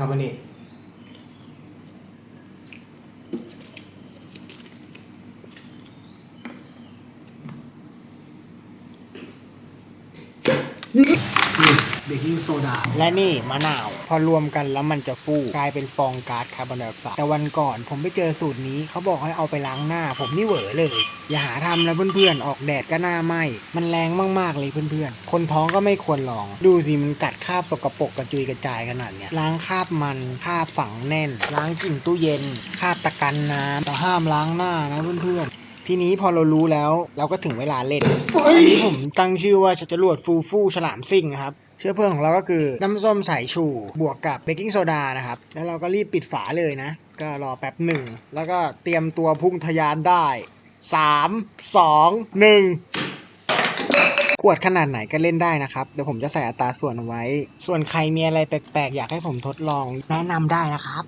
ครับอันนี้เบกกิ้งโซดา และนี่มะนาว พอรวมกันแล้วมันจะฟูกลายเป็นฟองก๊าซคาร์บอนไดออกไซด์แต่วันก่อนผมไปเจอสูตรนี้เขาบอกให้เอาไปล้างหน้า ผมนี่เหวอเลย อย่าหาทำนะเพื่อนๆออกแดดก็หน้าไหมมันแรงมากๆเลยเพื่อนๆ คนท้องก็ไม่ควรลอง ดูสิมันกัดคราบสกปรกกระจุยกระจายขนาดเนี้ยล้างคราบมันคราบฝังแน่น ล้างกลิ่นตู้เย็นคราบตะกันน้ำแต่ห้ามล้างหน้านะเพื่อนๆทีนี้พอเรารู้แล้วเราก็ถึงเวลาเล่นอันนี้ผมตั้งชื่อว่าชัจรวดฟูฟูฉลามซิ่งนะครับ เชื้อเพลิงของเราก็คือน้ำส้มสายชูบวกกับเบกกิ้งโซดานะครับ แล้วเราก็รีบปิดฝาเลยนะ ก็รอแป๊บหนึ่ง แล้วก็เตรียมตัวพุ่งทะยานได้ 3 2 1 ขวดขนาดไหนก็เล่นได้นะครับ เดี๋ยวผมจะใส่อัตราส่วนไว้ ส่วนใครมีอะไรแปลกๆ อยากให้ผมทดลองแนะนำได้นะครับ